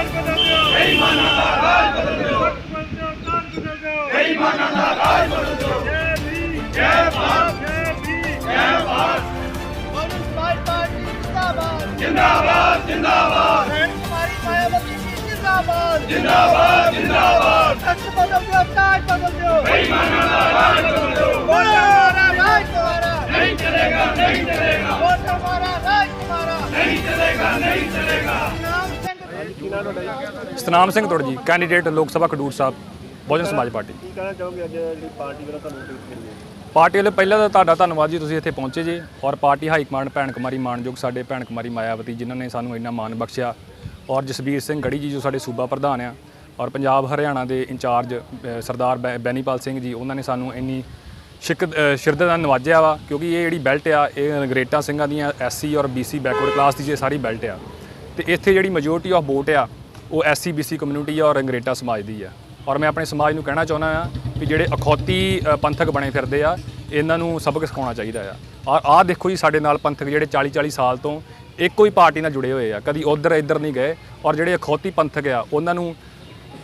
ਰਾਜ ਬਦਲ ਦਿਓ ਬੇਈਮਾਨਾਂ ਦਾ ਰਾਜ ਬਦਲ ਦਿਓ ਰਾਜ ਬਦਲ ਦਿਓ ਬੇਈਮਾਨਾਂ ਦਾ ਰਾਜ ਬਦਲ ਦਿਓ ਜੈ ਵੀ ਜੈ ਭਾਰਤ ਜੈ ਵੀ ਜੈ ਭਾਰਤ ਮਨੁੱਖ ਪਾਰਟੀ ਜਿੰਦਾਬਾਦ ਜਿੰਦਾਬਾਦ ਜਿੰਦਾਬਾਦ ਰਹਿਣ ਕੁਮਾਰੀ ਮਾਇਆਵਤੀ ਜਿੰਦਾਬਾਦ ਜਿੰਦਾਬਾਦ ਜਿੰਦਾਬਾਦ ਸੱਚ ਬਦਲ ਦਿਓ ਰਾਜ ਬਦਲ ਦਿਓ ਬੇਈਮਾਨਾਂ ਦਾ ਰਾਜ ਸਤਨਾਮ ਸਿੰਘ ਤੁਰ ਜੀ ਕੈਂਡੀਡੇਟ ਲੋਕ ਸਭਾ ਖਡੂਰ ਸਾਹਿਬ ਬਹੁਜਨ ਸਮਾਜ ਪਾਰਟੀ। ਕੀ ਕਹਿਣਾ ਚਾਹੋਗੇ ਅੱਜ ਜਿਹੜੀ ਪਾਰਟੀ ਵੱਲੋਂ ਤੁਹਾਨੂੰ ਟਿਕਟ ਮਿਲੀ ਹੈ? ਪਾਰਟੀ ਵੱਲੋਂ ਪਹਿਲਾਂ ਤਾਂ ਤੁਹਾਡਾ ਧੰਨਵਾਦ ਜੀ ਤੁਸੀਂ ਇੱਥੇ ਪਹੁੰਚੇ ਜੀ। ਔਰ ਪਾਰਟੀ ਹਾਈ ਕਮਾਂਡ ਭੈਣ ਕੁਮਾਰੀ ਮਾਨਯੋਗ ਸਾਡੇ ਭੈਣ ਕੁਮਾਰੀ ਮਾਇਆਵਤੀ ਜਿਨ੍ਹਾਂ ਨੇ ਸਾਨੂੰ ਇੰਨਾ ਮਾਣ ਬਖਸ਼ਿਆ। ਔਰ ਜਸਬੀਰ ਸਿੰਘ ਗੜੀ ਜੀ ਜੋ ਸਾਡੇ ਸੂਬਾ ਪ੍ਰਧਾਨ ਆ ਔਰ ਪੰਜਾਬ ਹਰਿਆਣਾ ਦੇ ਇੰਚਾਰਜ ਸਰਦਾਰ ਬੈਨੀਪਾਲ ਸਿੰਘ ਜੀ ਉਹਨਾਂ ਨੇ ਸਾਨੂੰ ਇੰਨੀ ਸ਼ਿਕ ਅ, ਸ਼ਿਰਦਤ ਨਾਲ ਨਵਾਜਿਆ ਵਾ ਕਿਉਂਕਿ ਇਹ ਜਿਹੜੀ ਬੈਲਟ ਆ ਇਹ ਨਗਰੇਟਾ ਸਿੰਘਾਂ ਦੀਆਂ ਐਸਸੀ ਔਰ ਬੀਸੀ ਬੈਕਵਰਡ ਕਲਾਸ ਦੀ ਜੇ ਸਾਰੀ ਬੈਲਟ ਆ। ਤੇ ਇੱਥੇ ਜਿਹੜੀ ਮੈਜੋਰਟੀ ਆਫ ਵੋਟ ਆ ਉਹ ਐਸਸੀ ਬੀਸੀ ਕਮਿਊਨਿਟੀ ਆ ਔਰ ਅੰਗਰੇਟਾ ਸਮਾਜ ਦੀ ਆ। ਔਰ ਮੈਂ ਆਪਣੇ ਸਮਾਜ ਨੂੰ ਕਹਿਣਾ ਚਾਹੁੰਦਾ ਆ ਕਿ ਜਿਹੜੇ ਅਖੌਤੀ ਪੰਥਕ ਬਣੇ ਫਿਰਦੇ ਆ ਇਹਨਾਂ ਨੂੰ ਸਬਕ ਸਿਖਾਉਣਾ ਚਾਹੀਦਾ ਆ। ਔਰ ਆਹ ਦੇਖੋ ਜੀ ਸਾਡੇ ਨਾਲ ਪੰਥਕ ਜਿਹੜੇ 40 40 ਸਾਲ ਤੋਂ ਇੱਕੋ ਹੀ ਪਾਰਟੀ ਨਾਲ ਜੁੜੇ ਹੋਏ ਆ ਕਦੀ ਉਧਰ ਇੱਧਰ ਨਹੀਂ ਗਏ ਔਰ ਜਿਹੜੇ ਅਖੌਤੀ ਪੰਥਕ ਆ ਉਹਨਾਂ ਨੂੰ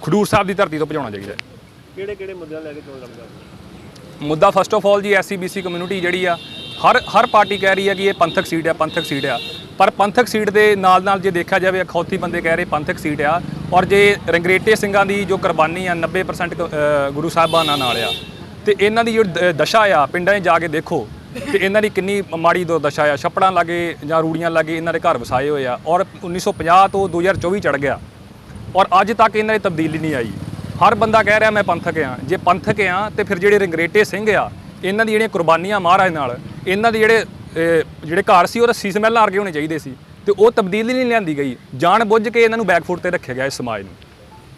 ਖਡੂਰ ਸਾਹਿਬ ਦੀ ਧਰਤੀ ਤੋਂ ਭਜਾਉਣਾ ਚਾਹੀਦਾ। ਕਿਹੜੇ ਕਿਹੜੇ ਮੁੱਦਿਆਂ ਲੈ ਕੇ ਚੋਣ ਲੜਦੇ ਮੁੱਦਾ ਫਸਟ ਆਫ ਆਲ ਜੀ ਐਸਸੀ ਬੀਸੀ ਕਮਿਊਨਿਟੀ ਜਿਹੜੀ ਆ ਹਰ ਹਰ ਪਾਰਟੀ ਕਹਿ ਰਹੀ ਹੈ ਕਿ ਇਹ ਪੰਥਕ ਸੀਟ ਆ ਪੰਥਕ ਸੀਟ ਆ। ਪਰ ਪੰਥਕ ਸੀਟ ਦੇ ਨਾਲ ਨਾਲ ਜੇ ਦੇਖਿਆ ਜਾਵੇ, ਅਖੌਤੀ ਬੰਦੇ ਕਹਿ ਰਹੇ ਪੰਥਕ ਸੀਟ ਆ, ਔਰ ਜੇ ਰੰਗਰੇਟੇ ਸਿੰਘਾਂ ਦੀ ਜੋ ਕੁਰਬਾਨੀ ਆ 90% ਕ- ਗੁਰੂ ਸਾਹਿਬਾਨਾਂ ਨਾਲ ਆ, ਤੇ ਇਹਨਾਂ ਦੀ ਜੋ ਦ- ਦਸ਼ਾ ਆ, ਪਿੰਡਾਂ 'ਚ ਜਾ ਕੇ ਦੇਖੋ, ਤੇ ਇਹਨਾਂ ਦੀ ਕਿੰਨੀ ਮਾੜੀ ਦੁਰਦਸ਼ਾ ਆ, ਛੱਪੜਾਂ ਲਾਗੇ ਜਾਂ ਰੂੜੀਆਂ ਲਾਗੇ ਇਹਨਾਂ ਦੇ ਘਰ ਵਸਾਏ ਹੋਏ ਆ, ਔਰ 1950 ਤੋਂ 2024 ਚੜ ਗਿਆ, ਔਰ ਅੱਜ ਤੱਕ ਇਹਨਾਂ ਦੀ ਤਬਦੀਲੀ ਨਹੀਂ ਆਈ। ਹਰ ਬੰਦਾ ਕਹਿ ਰਿਹਾ, ਮੈਂ ਪੰਥਕ ਆ। ਜੇ ਪੰਥਕ ਆ, ਤੇ ਫਿਰ ਜਿਹੜੇ ਰੰਗਰੇਟੇ ਸਿੰਘ ਆ, ਇਹਨਾਂ ਦੀ ਜਿਹੜੀਆਂ ਕੁਰਬਾਨੀਆਂ ਮਹਾਰਾਜ ਨਾਲ, ਇਹਨਾਂ ਦੇ ਜਿਹੜੇ ਜਿਹੜੇ ਘਰ ਸੀ ਉਹ ਰੱਸੀ ਸਮੈਲ ਵਰਗੇ ਹੋਣੇ ਚਾਹੀਦੇ ਸੀ। ਤੇ ਉਹ ਤਬਦੀਲੀ ਨਹੀਂ ਲਿਆਂਦੀ ਗਈ। ਜਾਣ ਬੁੱਝ ਕੇ ਇਹਨਾਂ ਨੂੰ ਬੈਕਫੁੱਟ ਤੇ ਰੱਖਿਆ ਗਿਆ ਇਸ ਸਮਾਜ ਨੂੰ।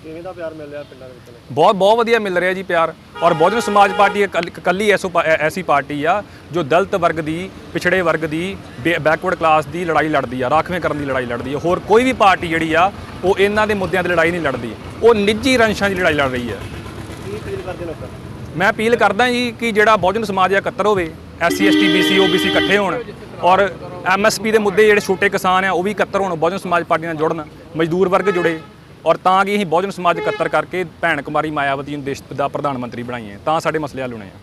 ਕਿਵੇਂ ਦਾ ਪਿਆਰ ਮਿਲ ਰਿਹਾ ਪਿੰਡਾਂ ਦੇ ਵਿੱਚ ਬਹੁਤ ਬਹੁਤ ਵਧੀਆ ਮਿਲ ਰਿਹਾ ਜੀ ਪਿਆਰ। ਔਰ ਬਹੁਜਨ ਸਮਾਜ ਪਾਰਟੀ ਇੱਕ ਇਕੱਲੀ ਐਸੋ ਐਸੀ ਪਾਰਟੀ ਆ ਜੋ ਦਲਿਤ ਵਰਗ ਦੀ ਪਿਛੜੇ ਵਰਗ ਦੀ ਬੈਕਵਰਡ ਕਲਾਸ ਦੀ ਲੜਾਈ ਲੜਦੀ ਆ ਰਾਖਵੇਂ ਕਰਨ ਦੀ ਲੜਾਈ ਲੜਦੀ ਆ। ਹੋਰ ਕੋਈ ਵੀ ਪਾਰਟੀ ਜਿਹੜੀ ਆ ਉਹ ਇਹਨਾਂ ਦੇ ਮੁੱਦਿਆਂ ਤੇ ਲੜਾਈ ਨਹੀਂ ਲੜਦੀ। ਉਹ ਨਿੱਜੀ ਰੰਸ਼ਾਂ ਦੀ ਲੜਾਈ ਲੜ ਰਹੀ ਆ। ਕੀ ਅਪੀਲ ਕਰਦੇ ਲੋਕਾਂ ਨੂੰ? ਮੈਂ ਅਪੀਲ ਕਰਦਾ ਜੀ ਕਿ ਜਿਹੜਾ ਬਹੁਜਨ ਸਮਾਜ ਆ ਇਕੱਤਰ ਹੋਵੇ ਐਸਸੀ ਐਸਟੀ ਬੀਸੀ ਓਬੀਸੀ ਇਕੱਠੇ ਹੋਣ ਔਰ ਐਮਐਸਪੀ ਦੇ ਮੁੱਦੇ ਜਿਹੜੇ ਛੋਟੇ ਕਿਸਾਨ ਆ, ਉਹ ਵੀ ਇਕੱਤਰ ਹੋਣ, ਬਹੁਜਨ ਸਮਾਜ ਪਾਰਟੀ ਨਾਲ ਜੁੜਨ, ਮਜ਼ਦੂਰ ਵਰਗ ਜੁੜੇ ਔਰ ਤਾਂ ਕਿ ਅਸੀਂ ਬਹੁਜਨ ਸਮਾਜ ਇਕੱਤਰ ਕਰਕੇ ਭੈਣ ਕੁਮਾਰੀ ਮਾਇਆਵਤੀ ਨੂੰ ਦੇਸ਼ ਦਾ ਪ੍ਰਧਾਨ ਮੰਤਰੀ ਬਣਾਈਏ, ਤਾਂ ਸਾਡੇ ਮਸਲੇ ਹੱਲ ਹੋਣੇ ਆ।